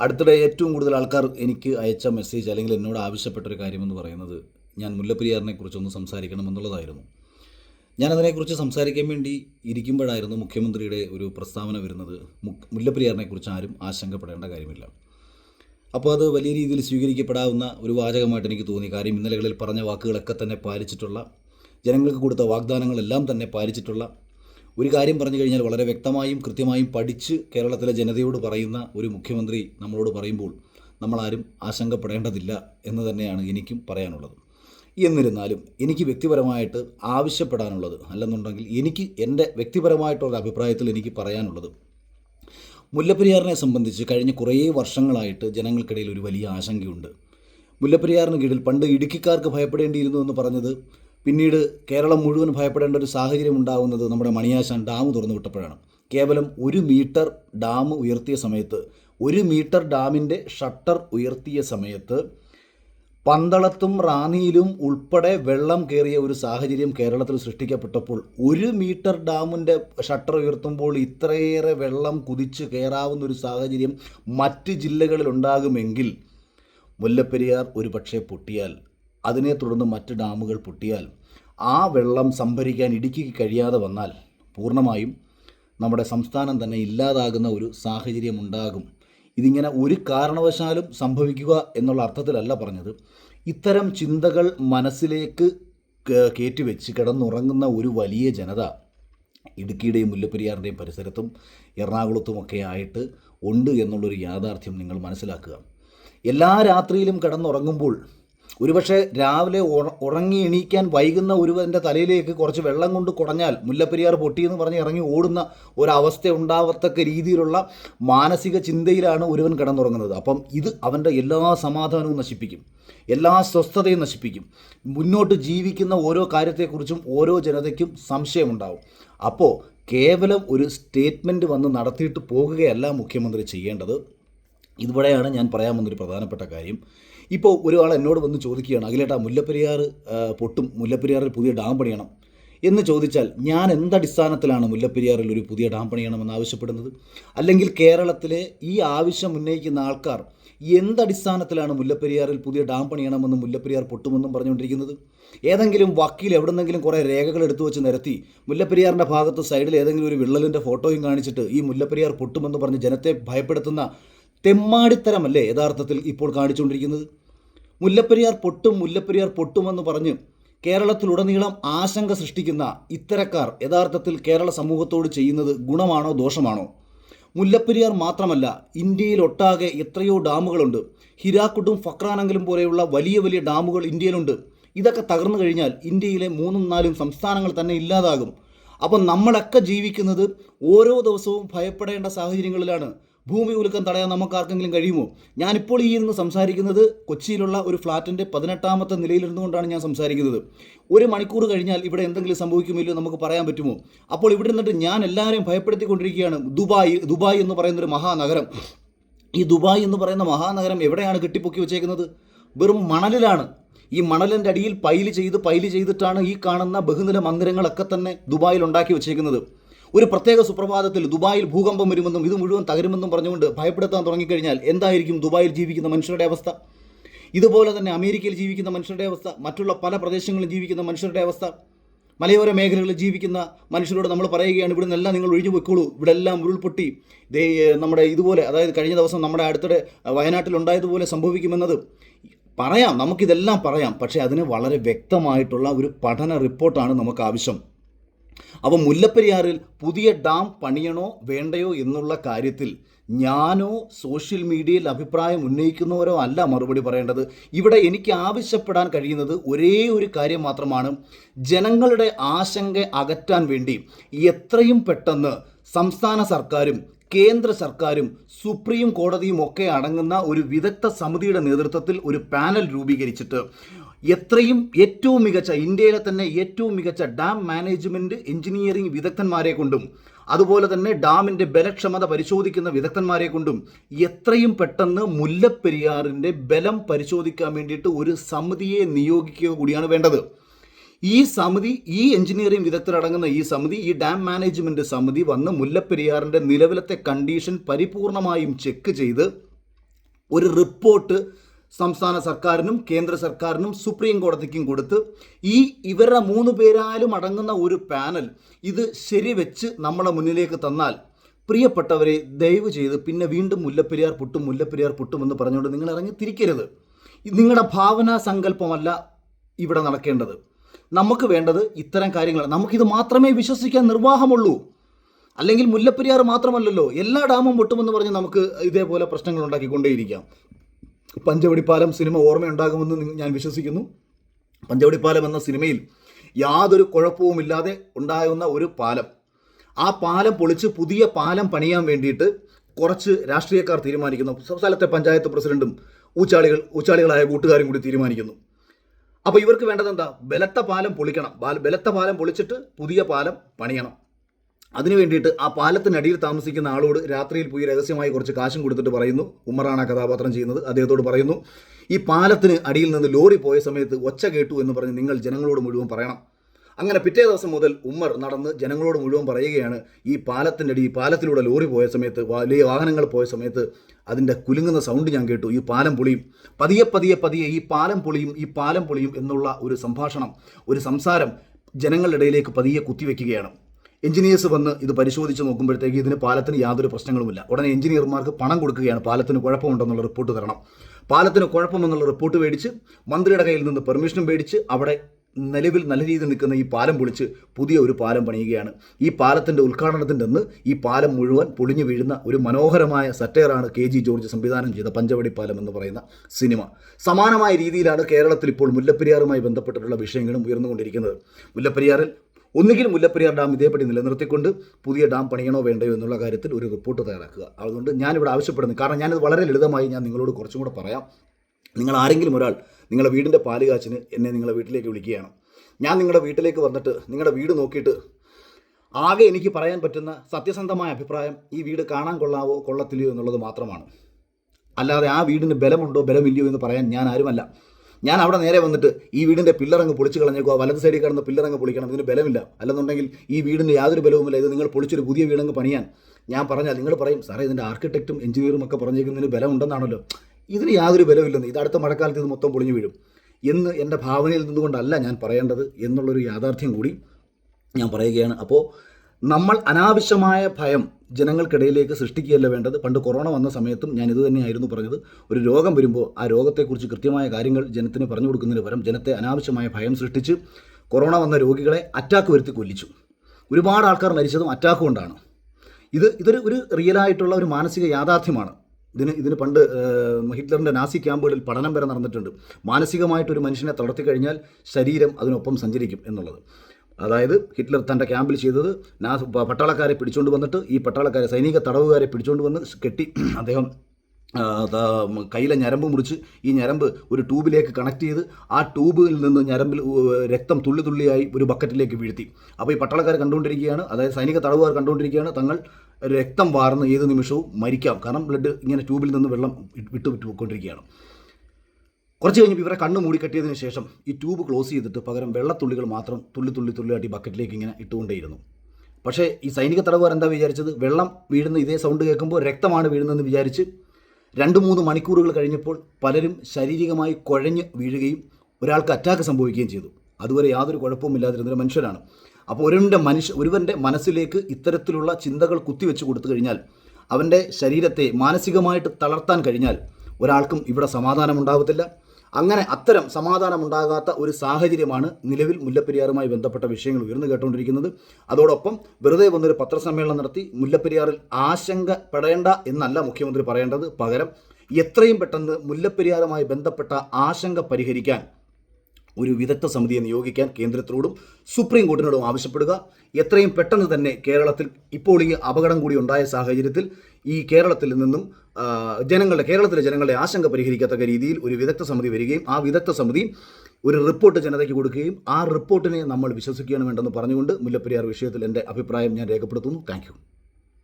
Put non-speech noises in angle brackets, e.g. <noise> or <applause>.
അടുത്തിടെ ഏറ്റവും കൂടുതൽ ആൾക്കാർ എനിക്ക് അയച്ച മെസ്സേജ് അല്ലെങ്കിൽ എന്നോട് ആവശ്യപ്പെട്ട ഒരു കാര്യമെന്ന് പറയുന്നത് ഞാൻ മുല്ലപ്പെരിയാറിനെ കുറിച്ചൊന്ന് സംസാരിക്കണം എന്നുള്ളതായിരുന്നു. ഞാനതിനെക്കുറിച്ച് സംസാരിക്കാൻ വേണ്ടി ഇരിക്കുമ്പോഴായിരുന്നു മുഖ്യമന്ത്രിയുടെ ഒരു പ്രസ്താവന വരുന്നത്. മു- മുല്ലപ്പെരിയാറിനെ ആരും ആശങ്കപ്പെടേണ്ട കാര്യമില്ല. അപ്പോൾ അത് വലിയ രീതിയിൽ സ്വീകരിക്കപ്പെടാവുന്ന ഒരു വാചകമായിട്ട് എനിക്ക് തോന്നി. കാര്യം ഇന്നലകളിൽ പറഞ്ഞ വാക്കുകളൊക്കെ തന്നെ പാലിച്ചിട്ടുള്ള ജനങ്ങൾക്ക് കൊടുത്ത വാഗ്ദാനങ്ങളെല്ലാം തന്നെ പാലിച്ചിട്ടുള്ള ഒരു കാര്യം പറഞ്ഞു കഴിഞ്ഞാൽ വളരെ വ്യക്തമായും കൃത്യമായും പഠിച്ച് കേരളത്തിലെ ജനതയോട് പറയുന്ന ഒരു മുഖ്യമന്ത്രി നമ്മളോട് പറയുമ്പോൾ നമ്മളാരും ആശങ്കപ്പെടേണ്ടതില്ല എന്ന് തന്നെയാണ് എനിക്കും പറയാനുള്ളത്. എന്നിരുന്നാലും എനിക്ക് വ്യക്തിപരമായിട്ട് ആവശ്യപ്പെടാനുള്ളത് അല്ലെന്നുണ്ടെങ്കിൽ എനിക്ക് എന്റെ വ്യക്തിപരമായിട്ടുള്ള അഭിപ്രായത്തിൽ എനിക്ക് പറയാനുള്ളത് മുല്ലപ്പെരിയാറിനെ സംബന്ധിച്ച് കഴിഞ്ഞ കുറേ വർഷങ്ങളായിട്ട് ജനങ്ങൾക്കിടയിൽ ഒരു വലിയ ആശങ്കയുണ്ട്. മുല്ലപ്പെരിയാറിന് കീഴിൽ പണ്ട് ഇടുക്കിക്കാർക്ക് ഭയപ്പെടേണ്ടിയിരുന്നു എന്ന് പറഞ്ഞത് പിന്നീട് കേരളം മുഴുവൻ ഭയപ്പെടേണ്ട ഒരു സാഹചര്യം ഉണ്ടാകുന്നത് നമ്മുടെ മണിയാശാൻ ഡാം തുറന്നു വിട്ടപ്പോഴാണ്. കേവലം ഒരു മീറ്റർ ഡാം ഉയർത്തിയ സമയത്ത് ഒരു മീറ്റർ ഡാമിന്റെ ഷട്ടർ ഉയർത്തിയ സമയത്ത് പന്തളത്തും റാന്നിയിലും ഉൾപ്പെടെ വെള്ളം കയറിയ ഒരു സാഹചര്യം കേരളത്തിൽ സൃഷ്ടിക്കപ്പെട്ടപ്പോൾ ഒരു മീറ്റർ ഡാമിന്റെ ഷട്ടർ ഉയർത്തുമ്പോൾ ഇത്രയേറെ വെള്ളം കുതിച്ച് കയറാവുന്ന ഒരു സാഹചര്യം മറ്റ് ജില്ലകളിൽ ഉണ്ടാകുമെങ്കിൽ മുല്ലപ്പെരിയാർ ഒരു പക്ഷേ പൊട്ടിയാൽ അതിനെ തുടർന്ന് മറ്റ് ഡാമുകൾ പൊട്ടിയാൽ ആ വെള്ളം സംഭരിക്കാൻ ഇടുക്കിക്ക് കഴിയാതെ വന്നാൽ പൂർണമായും നമ്മുടെ സംസ്ഥാനം തന്നെ ഇല്ലാതാകുന്ന ഒരു സാഹചര്യം ഉണ്ടാകും. ഇതിങ്ങനെ ഒരു കാരണവശാലും സംഭവിക്കുക എന്നുള്ള അർത്ഥത്തിലല്ല പറഞ്ഞത്. ഇത്തരം ചിന്തകൾ മനസ്സിലേക്ക് കയറ്റിവെച്ച് കിടന്നുറങ്ങുന്ന ഒരു വലിയ ജനത ഇടുക്കിയുടെയും മുല്ലപ്പെരിയാറിന്റെയും പരിസരത്തും എറണാകുളത്തുമൊക്കെ ആയിട്ട് ഉണ്ട് എന്നുള്ളൊരു യാഥാർത്ഥ്യം നിങ്ങൾ മനസ്സിലാക്കുക. എല്ലാ രാത്രിയിലും കിടന്നുറങ്ങുമ്പോൾ ഒരുപക്ഷെ രാവിലെ ഉറങ്ങി എണീക്കാൻ വൈകുന്ന ഒരുവന്റെ തലയിലേക്ക് കുറച്ച് വെള്ളം കൊണ്ട് കുടഞ്ഞാൽ മുല്ലപ്പെരിയാർ പൊട്ടിയെന്ന് പറഞ്ഞ് ഇറങ്ങി ഓടുന്ന ഒരവസ്ഥ ഉണ്ടാവത്തക്ക രീതിയിലുള്ള മാനസിക ചിന്തയിലാണ് ഒരുവൻ കിടന്നുറങ്ങുന്നത്. അപ്പം ഇത് അവന്റെ എല്ലാ സമാധാനവും നശിപ്പിക്കും. എല്ലാ സ്വസ്ഥതയും നശിപ്പിക്കും. മുന്നോട്ട് ജീവിക്കുന്ന ഓരോ കാര്യത്തെക്കുറിച്ചും ഓരോ ജനതയ്ക്കും സംശയമുണ്ടാവും. അപ്പോൾ കേവലം ഒരു സ്റ്റേറ്റ്മെന്റ് വന്ന് നടത്തിയിട്ട് പോകുകയല്ല മുഖ്യമന്ത്രി ചെയ്യേണ്ടത്. ഇതുവരെയാണ് ഞാൻ പറയാൻ വന്നൊരു പ്രധാനപ്പെട്ട കാര്യം. ഇപ്പോൾ ഒരാൾ എന്നോട് വന്ന് ചോദിക്കുകയാണ് അഖിലേട്ടാ മുല്ലപ്പെരിയാർ പൊട്ടും. മുല്ലപ്പെരിയാറിൽ പുതിയ ഡാം പണിയണം. എന്ന് ചോദിച്ചാൽ ഞാൻ എന്തടിസ്ഥാനത്തിലാണ് മുല്ലപ്പെരിയാറിൽ ഒരു പുതിയ ഡാം പണിയണമെന്ന് ആവശ്യപ്പെടുന്നത്? അല്ലെങ്കിൽ കേരളത്തിലെ ഈ ആവശ്യം ഉന്നയിക്കുന്ന ആൾക്കാർ എന്തടിസ്ഥാനത്തിലാണ് മുല്ലപ്പെരിയാറിൽ പുതിയ ഡാം പണിയണമെന്ന് മുല്ലപ്പെരിയാർ പൊട്ടുമെന്നും പറഞ്ഞുകൊണ്ടിരിക്കുന്നത്? ഏതെങ്കിലും വക്കീൽ എവിടെന്നെങ്കിലും കുറേ രേഖകൾ എടുത്തു വെച്ച് നിരത്തി മുല്ലപ്പെരിയാറിന്റെ ഭാഗത്ത് സൈഡിൽ ഏതെങ്കിലും ഒരു വിള്ളലിന്റെ ഫോട്ടോയും കാണിച്ചിട്ട് ഈ മുല്ലപ്പെരിയാർ പൊട്ടുമെന്ന് പറഞ്ഞ് ജനത്തെ ഭയപ്പെടുത്തുന്ന തെമ്മാടിത്തരമല്ലേ യഥാർത്ഥത്തിൽ ഇപ്പോൾ കാണിച്ചുകൊണ്ടിരിക്കുന്നത്? മുല്ലപ്പെരിയാർ പൊട്ടും മുല്ലപ്പെരിയാർ പൊട്ടുമെന്ന് പറഞ്ഞ് കേരളത്തിലുടനീളം ആശങ്ക സൃഷ്ടിക്കുന്ന ഇത്തരക്കാർ യഥാർത്ഥത്തിൽ കേരള സമൂഹത്തോട് ചെയ്യുന്നത് ഗുണമാണോ ദോഷമാണോ? മുല്ലപ്പെരിയാർ മാത്രമല്ല ഇന്ത്യയിലൊട്ടാകെ എത്രയോ ഡാമുകളുണ്ട്. ഹിരാക്കുട്ടും ഫക്രാനെങ്കിലും പോലെയുള്ള വലിയ വലിയ ഡാമുകൾ ഇന്ത്യയിലുണ്ട്. ഇതൊക്കെ തകർന്നു കഴിഞ്ഞാൽ ഇന്ത്യയിലെ മൂന്നും നാലും സംസ്ഥാനങ്ങൾ തന്നെ ഇല്ലാതാകും. അപ്പം നമ്മളൊക്കെ ജീവിക്കുന്നത് ഓരോ ദിവസവും ഭയപ്പെടേണ്ട സാഹചര്യങ്ങളിലാണ്. ഭൂമി ഉലുക്കം തടയാൻ നമുക്ക് ആർക്കെങ്കിലും കഴിയുമോ? ഞാനിപ്പോൾ ഈ ഇരുന്ന് സംസാരിക്കുന്നത് കൊച്ചിയിലുള്ള ഒരു ഫ്ലാറ്റിന്റെ പതിനെട്ടാമത്തെ നിലയിലിരുന്നുകൊണ്ടാണ് ഞാൻ സംസാരിക്കുന്നത്. ഒരു മണിക്കൂർ കഴിഞ്ഞാൽ ഇവിടെ എന്തെങ്കിലും സംഭവിക്കുമില്ലോ നമുക്ക് പറയാൻ പറ്റുമോ? അപ്പോൾ ഇവിടെ നിന്നിട്ട് ഞാൻ എല്ലാവരെയും ഭയപ്പെടുത്തിക്കൊണ്ടിരിക്കുകയാണ്. ദുബായ് ദുബായ് എന്ന് പറയുന്നൊരു മഹാനഗരം. ഈ ദുബായ് എന്ന് പറയുന്ന മഹാനഗരം എവിടെയാണ് കെട്ടിപ്പൊക്കി വെച്ചേക്കുന്നത്? വെറും മണലിലാണ്. ഈ മണലിന്റെ അടിയിൽ പൈൽ ചെയ്ത് പൈൽ ചെയ്തിട്ടാണ് ഈ കാണുന്ന ബഹുനില മന്ദിരങ്ങളൊക്കെ തന്നെ ദുബായിൽ ഉണ്ടാക്കി വെച്ചേക്കുന്നത്. ഒരു പ്രത്യേക സുപ്രഭാതത്തിൽ ദുബായിൽ ഭൂകമ്പം വരുമെന്നും ഇത് മുഴുവൻ തകരുമെന്നും പറഞ്ഞുകൊണ്ട് ഭയപ്പെടുത്താൻ തുടങ്ങിക്കഴിഞ്ഞാൽ എന്തായിരിക്കും ദുബായിൽ ജീവിക്കുന്ന മനുഷ്യരുടെ അവസ്ഥ? ഇതുപോലെ തന്നെ അമേരിക്കയിൽ ജീവിക്കുന്ന മനുഷ്യരുടെ അവസ്ഥ മറ്റുള്ള പല പ്രദേശങ്ങളിൽ ജീവിക്കുന്ന മനുഷ്യരുടെ അവസ്ഥ മലയോര മേഖലകളിൽ ജീവിക്കുന്ന മനുഷ്യരോട് നമ്മൾ പറയുകയാണ് ഇവിടെ നിന്നെല്ലാം നിങ്ങൾ ഒഴിഞ്ഞു പോയിക്കോളൂ. ഇവിടെ എല്ലാം ഉരുൾപൊട്ടി. ദേ നമ്മുടെ ഇതുപോലെ അതായത് കഴിഞ്ഞ ദിവസം നമ്മുടെ അടുത്തിടെ വയനാട്ടിലുണ്ടായതുപോലെ സംഭവിക്കുമെന്നത് പറയാം. നമുക്കിതെല്ലാം പറയാം. പക്ഷേ അതിന് വളരെ വ്യക്തമായിട്ടുള്ള ഒരു പഠന റിപ്പോർട്ടാണ് നമുക്ക് ആവശ്യം. അപ്പോൾ മുല്ലപ്പെരിയാറിൽ പുതിയ ഡാം പണിയണോ വേണ്ടയോ എന്നുള്ള കാര്യത്തിൽ ഞാനോ സോഷ്യൽ മീഡിയയിൽ അഭിപ്രായം ഉന്നയിക്കുന്നവരോ അല്ല മറുപടി പറയേണ്ടത്. ഇവിടെ എനിക്ക് ആവശ്യപ്പെടാൻ കഴിയുന്നത് ഒരേ ഒരു കാര്യം മാത്രമാണ് ജനങ്ങളുടെ ആശങ്ക അകറ്റാൻ വേണ്ടി എത്രയും പെട്ടെന്ന് സംസ്ഥാന സർക്കാരും കേന്ദ്ര സർക്കാരും സുപ്രീം കോടതിയും ഒക്കെ അടങ്ങുന്ന ഒരു വിദഗ്ധ സമിതിയുടെ നേതൃത്വത്തിൽ ഒരു പാനൽ രൂപീകരിച്ചിട്ട് എത്രയും ഏറ്റവും മികച്ച ഇന്ത്യയിലെ തന്നെ ഏറ്റവും മികച്ച ഡാം മാനേജ്മെന്റ് എഞ്ചിനീയറിംഗ് വിദഗ്ധന്മാരെ കൊണ്ടും അതുപോലെ തന്നെ ഡാമിന്റെ ബലക്ഷമത പരിശോധിക്കുന്ന വിദഗ്ധന്മാരെ കൊണ്ടും എത്രയും പെട്ടെന്ന് മുല്ലപ്പെരിയാറിന്റെ ബലം പരിശോധിക്കാൻ വേണ്ടിയിട്ട് ഒരു സമിതിയെ നിയോഗിക്കുക കൂടിയാണ് വേണ്ടത്. ഈ സമിതി ഈ എഞ്ചിനീയറിംഗ് വിദഗ്ധരടങ്ങുന്ന ഈ സമിതി ഈ ഡാം മാനേജ്മെന്റ് സമിതി വന്ന് മുല്ലപ്പെരിയാറിന്റെ നിലവിലത്തെ കണ്ടീഷൻ പരിപൂർണമായും ചെക്ക് ചെയ്ത് ഒരു റിപ്പോർട്ട് സംസ്ഥാന സർക്കാരിനും കേന്ദ്ര സർക്കാരിനും സുപ്രീം കോടതിക്കും കൊടുത്ത് ഈ ഇവരുടെ മൂന്ന് പേരാലും അടങ്ങുന്ന ഒരു പാനൽ ഇത് ശരിവെച്ച് നമ്മളെ മുന്നിലേക്ക് തന്നാൽ പ്രിയപ്പെട്ടവരെ ദയവ് ചെയ്ത് പിന്നെ വീണ്ടും മുല്ലപ്പെരിയാർ പുട്ടും മുല്ലപ്പെരിയാർ പുട്ടും എന്ന് പറഞ്ഞുകൊണ്ട് നിങ്ങൾ ഇറങ്ങി തിരിക്കരുത്. നിങ്ങളുടെ ഭാവനാ സങ്കല്പമല്ല ഇവിടെ നടക്കേണ്ടത്. നമുക്ക് വേണ്ടത് ഇത്തരം കാര്യങ്ങൾ നമുക്കിത് മാത്രമേ വിശ്വസിക്കാൻ നിർവാഹമുള്ളൂ. അല്ലെങ്കിൽ മുല്ലപ്പെരിയാർ മാത്രമല്ലല്ലോ എല്ലാ ഡാമും പൊട്ടുമെന്ന് പറഞ്ഞ് നമുക്ക് ഇതേപോലെ പ്രശ്നങ്ങൾ ഉണ്ടാക്കിക്കൊണ്ടേയിരിക്കാം. പഞ്ചവടിപ്പാലം സിനിമ ഓർമ്മയുണ്ടാകുമെന്ന് ഞാൻ വിശ്വസിക്കുന്നു. പഞ്ചവടിപ്പാലം എന്ന സിനിമയിൽ യാതൊരു കുഴപ്പവുമില്ലാതെ ഉണ്ടാകുന്ന ഒരു പാലം. ആ പാലം പൊളിച്ച് പുതിയ പാലം പണിയാൻ വേണ്ടിയിട്ട് കുറച്ച് രാഷ്ട്രീയക്കാർ തീരുമാനിക്കുന്നു. സ്ഥലത്തെ പഞ്ചായത്ത് പ്രസിഡന്റും ഊച്ചാളികൾ ഊച്ചാളികളായ കൂട്ടുകാരും കൂടി തീരുമാനിക്കുന്നു. അപ്പോൾ ഇവർക്ക് വേണ്ടത് എന്താ? ബലത്ത പാലം പൊളിക്കണം. ബാല- ബലത്ത പാലം പൊളിച്ചിട്ട് പുതിയ പാലം പണിയണം. അതിനു വേണ്ടിയിട്ട് ആ പാലത്തിനടിയിൽ താമസിക്കുന്ന ആളോട് രാത്രിയിൽ പോയി രഹസ്യമായി കുറച്ച് കാശും കൊടുത്തിട്ട് പറയുന്നു. ഉമ്മറാണ് ആ കഥാപാത്രം ചെയ്യുന്നത്. അദ്ദേഹത്തോട് പറയുന്നു ഈ പാലത്തിന് അടിയിൽ നിന്ന് ലോറി പോയ സമയത്ത് ഒച്ച കേട്ടു എന്ന് പറഞ്ഞ് നിങ്ങൾ ജനങ്ങളോട് മുഴുവൻ പറയണം. അങ്ങനെ പിറ്റേ ദിവസം മുതൽ ഉമ്മർ നടന്ന് ജനങ്ങളോട് മുഴുവൻ പറയുകയാണ് ഈ പാലത്തിന്റെ അടി പാലത്തിലൂടെ ലോറി പോയ സമയത്ത് വലിയ വാഹനങ്ങൾ പോയ സമയത്ത് അതിന്റെ കുലുങ്ങുന്ന സൗണ്ട് ഞാൻ കേട്ടു. ഈ പാലം പൊളിയും. പതിയെ പതിയെ പതിയെ ഈ പാലം പൊളിയും ഈ പാലം പൊളിയും എന്നുള്ള ഒരു സംഭാഷണം ഒരു സംസാരം ജനങ്ങളുടെ ഇടയിലേക്ക് പതിയെ കുത്തിവെക്കുകയാണ്. എഞ്ചിനീയേഴ്സ് വന്ന് ഇത് പരിശോധിച്ച് നോക്കുമ്പോഴത്തേക്ക് ഇതിന് പാലത്തിന് യാതൊരു പ്രശ്നങ്ങളുമില്ല. ഉടനെ എഞ്ചിനീയർമാർക്ക് പണം കൊടുക്കുകയാണ്. പാലത്തിന് കുഴപ്പമുണ്ടെന്നുള്ള റിപ്പോർട്ട് തരണം. പാലത്തിന് കുഴപ്പമെന്നുള്ള റിപ്പോർട്ട് മേടിച്ച് മന്ത്രിയുടെ കയ്യിൽ നിന്ന് പെർമിഷനും മേടിച്ച് അവിടെ നിലവിൽ നല്ല രീതിയിൽ നിൽക്കുന്ന ഈ പാലം പൊളിച്ച് പുതിയ ഒരു പാലം പണിയുകയാണ്. ഈ പാലത്തിന്റെ ഉദ്ഘാടനത്തിന്റെ ഈ പാലം മുഴുവൻ പൊളിഞ്ഞു വീഴുന്ന ഒരു മനോഹരമായ സറ്റയറാണ് കെ ജി ജോർജ് സംവിധാനം ചെയ്ത പഞ്ചവടി പാലം എന്ന് പറയുന്ന സിനിമ. സമാനമായ രീതിയിലാണ് കേരളത്തിൽ ഇപ്പോൾ മുല്ലപ്പെരിയാറുമായി ബന്ധപ്പെട്ടിട്ടുള്ള വിഷയങ്ങളും ഉയർന്നുകൊണ്ടിരിക്കുന്നത്. മുല്ലപ്പെരിയാറിൽ ഒന്നുകിൽ മുല്ലപ്പെരിയാർ ഡാം ഇതേപടി നിലനിർത്തിക്കൊണ്ട് പുതിയ ഡാം പണിയണോ വേണ്ടയോ എന്നുള്ള കാര്യത്തിൽ ഒരു റിപ്പോർട്ട് തയ്യാറാക്കുക. അതുകൊണ്ട് ഞാനിവിടെ ആവശ്യപ്പെടുന്നു. കാരണം ഞാനിത് വളരെ ലളിതമായി ഞാൻ നിങ്ങളോട് കുറച്ചും കൂടെ പറയാം. നിങ്ങൾ ആരെങ്കിലും ഒരാൾ നിങ്ങളുടെ വീടിന്റെ പാൽ കാച്ചിന് എന്നെ നിങ്ങളുടെ വീട്ടിലേക്ക് വിളിക്കുകയാണ്. ഞാൻ നിങ്ങളുടെ വീട്ടിലേക്ക് വന്നിട്ട് നിങ്ങളുടെ വീട് നോക്കിയിട്ട് ആകെ എനിക്ക് പറയാൻ പറ്റുന്ന സത്യസന്ധമായ അഭിപ്രായം ഈ വീട് കാണാൻ കൊള്ളാവോ കൊള്ളത്തില്ലയോ എന്നുള്ളത് മാത്രമാണ്. അല്ലാതെ ആ വീടിന് ബലമുണ്ടോ ബലമില്ലയോ എന്ന് പറയാൻ ഞാൻ ആരുമല്ല. ഞാൻ അവിടെ നേരെ വന്നിട്ട് ഈ വീടിന്റെ പില്ലറങ്ങ് പൊളിച്ച് കളഞ്ഞേക്കോ വലത് സൈഡിൽ കിടന്ന പില്ലറങ്ങ് പൊളിക്കണം ഇതിന് ബലമില്ല. അല്ലെന്നുണ്ടെങ്കിൽ ഈ വീടിന് യാതൊരു ബലവുമില്ല. ഇത് നിങ്ങൾ പൊളിച്ചൊരു പുതിയ വീടങ്ങ് പണിയാൻ. ഞാൻ പറഞ്ഞാൽ നിങ്ങൾ പറയും സാറേ ഇതിന്റെ ആർക്കിടെക്റ്റും എഞ്ചിനീയറും ഒക്കെ പറഞ്ഞേക്കുന്നതിന് ബലമുണ്ടെന്നാണല്ലോ. ഇതിന് യാതൊരു ബലമില്ലെന്ന്. ഇത് അടുത്ത മഴക്കാലത്ത് ഇത് മൊത്തം പൊളിഞ്ഞു വീഴും. എന്ന് എന്റെ ഭാവനയിൽ നിന്നുകൊണ്ടല്ല ഞാൻ പറയേണ്ടത് എന്നുള്ളൊരു യാഥാർത്ഥ്യം കൂടി ഞാൻ പറയുകയാണ്. അപ്പോൾ നമ്മൾ അനാവശ്യമായ ഭയം ജനങ്ങൾക്കിടയിലേക്ക് സൃഷ്ടിക്കുകയല്ല വേണ്ടത്. പണ്ട് കൊറോണ വന്ന സമയത്തും ഞാൻ ഇത് തന്നെയായിരുന്നു പറഞ്ഞത്. ഒരു രോഗം വരുമ്പോൾ ആ രോഗത്തെക്കുറിച്ച് കൃത്യമായ കാര്യങ്ങൾ ജനത്തിന് പറഞ്ഞു കൊടുക്കുന്നതിന് പകരം ജനത്തെ അനാവശ്യമായ ഭയം സൃഷ്ടിച്ച് കൊറോണ വന്ന രോഗികളെ അറ്റാക്ക് വരുത്തി കൊല്ലിച്ചു. ഒരുപാട് ആൾക്കാർ മരിച്ചതും അറ്റാക്ക് കൊണ്ടാണ്. ഇത് ഇതൊരു ഒരു റിയലായിട്ടുള്ള ഒരു മാനസിക യാഥാർത്ഥ്യമാണ്. ഇതിന് ഇതിന് പണ്ട് ഹിറ്റ്ലറിന്റെ നാസി ക്യാമ്പുകളിൽ പഠനം വരെ നടന്നിട്ടുണ്ട്. മാനസികമായിട്ട് ഒരു മനുഷ്യനെ തളർത്തി കഴിഞ്ഞാൽ ശരീരം അതിനൊപ്പം സഞ്ചരിക്കും എന്നുള്ളത്. അതായത് ഹിറ്റ്ലർ തന്റെ ക്യാമ്പിൽ ചെയ്തത് നാസ് പട്ടാളക്കാരെ പിടിച്ചുകൊണ്ട് വന്നിട്ട് ഈ പട്ടാളക്കാരെ സൈനിക തടവുകാരെ പിടിച്ചുകൊണ്ട് വന്ന് കെട്ടി <clears throat> അദ്ദേഹം കയ്യിലെ ഞരമ്പ് മുറിച്ച് ഈ ഞരമ്പ് ഒരു ട്യൂബിലേക്ക് കണക്ട് ചെയ്ത് ആ ട്യൂബിൽ നിന്ന് ഞരമ്പിൽ രക്തം തുള്ളി തുള്ളിയായി ഒരു ബക്കറ്റിലേക്ക് വീഴ്ത്തി. അപ്പോൾ ഈ പട്ടാളക്കാർ കണ്ടുകൊണ്ടിരിക്കുകയാണ്. അതായത് സൈനിക തടവുകാർ കണ്ടുകൊണ്ടിരിക്കുകയാണ്. തങ്ങൾ രക്തം വാർന്ന് ഏത് നിമിഷവും മരിക്കാം. കാരണം ബ്ലഡ് ഇങ്ങനെ ട്യൂബിൽ നിന്ന് വെള്ളം വിട്ടു വിട്ടുകൊണ്ടിരിക്കുകയാണ്. കുറച്ച് കഴിഞ്ഞപ്പോൾ ഇവരെ കണ്ണ് മൂടിക്കെട്ടിയതിന് ശേഷം ഈ ട്യൂബ് ക്ലോസ് ചെയ്തിട്ട് പകരം വെള്ളത്തുള്ളികൾ മാത്രം തുള്ളി തുള്ളി തുള്ളിയാട്ടി ബക്കറ്റിലേക്ക് ഇങ്ങനെ ഇട്ടുകൊണ്ടേയിരുന്നു. പക്ഷേ ഈ സൈനിക തടവുകാർ എന്താ വിചാരിച്ചത്? വെള്ളം വീഴുന്ന ഇതേ സൗണ്ട് കേൾക്കുമ്പോൾ രക്തമാണ് വീഴുന്നതെന്ന് വിചാരിച്ച് രണ്ട് മൂന്ന് മണിക്കൂറുകൾ കഴിഞ്ഞപ്പോൾ പലരും ശാരീരികമായി കുഴഞ്ഞ് വീഴുകയും ഒരാൾക്ക് അറ്റാക്ക് സംഭവിക്കുകയും ചെയ്തു. അതുവരെ യാതൊരു കുഴപ്പവും കുഴപ്പവുമില്ലാതിരുന്നൊരു മനുഷ്യരാണ് അപ്പോൾ ഒരുവന്റെ മനുഷ്യ ഒരുവന്റെ മനസ്സിലേക്ക് ഇത്തരത്തിലുള്ള ചിന്തകൾ കുത്തിവെച്ച് കൊടുത്തു കഴിഞ്ഞാൽ അവന്റെ ശരീരത്തെ മാനസികമായിട്ട് തളർത്താൻ കഴിഞ്ഞാൽ ഒരാൾക്കും ഇവിടെ സമാധാനം ഉണ്ടാകത്തില്ല അങ്ങനെ അത്തരം സമാധാനമുണ്ടാകാത്ത ഒരു സാഹചര്യമാണ് നിലവിൽ മുല്ലപ്പെരിയാറുമായി ബന്ധപ്പെട്ട വിഷയങ്ങൾ ഉയർന്നു കേട്ടുകൊണ്ടിരിക്കുന്നത്. അതോടൊപ്പം വെറുതെ വന്നൊരു പത്രസമ്മേളനം നടത്തി മുല്ലപ്പെരിയാറിൽ ആശങ്കപ്പെടേണ്ട എന്നല്ല മുഖ്യമന്ത്രി പറയേണ്ടത്. പകരം എത്രയും പെട്ടെന്ന് മുല്ലപ്പെരിയാറുമായി ബന്ധപ്പെട്ട ആശങ്ക പരിഹരിക്കാൻ ഒരു വിദഗ്ധ സമിതിയെ നിയോഗിക്കാൻ കേന്ദ്രത്തിനോടും സുപ്രീം കോടതിനോടും ആവശ്യപ്പെടുക. എത്രയും പെട്ടെന്ന് തന്നെ കേരളത്തിൽ ഇപ്പോൾ ഈ അപകടം കൂടി ഉണ്ടായ സാഹചര്യത്തിൽ ഈ കേരളത്തിൽ നിന്നും ജനങ്ങളുടെ കേരളത്തിലെ ജനങ്ങളുടെ ആശങ്ക പരിഹരിക്കത്തക്ക രീതിയിൽ ഒരു വിദഗ്ധ സമിതി വരികയും ആ വിദഗ്ധ സമിതി ഒരു റിപ്പോർട്ട് ജനതയ്ക്ക് കൊടുക്കുകയും ആ റിപ്പോർട്ടിനെ നമ്മൾ വിശ്വസിക്കുകയാണ് വേണ്ടെന്ന് പറഞ്ഞുകൊണ്ട് മുല്ലപ്പെരിയാർ വിഷയത്തിൽ എന്റെ അഭിപ്രായം ഞാൻ രേഖപ്പെടുത്തുന്നു. താങ്ക്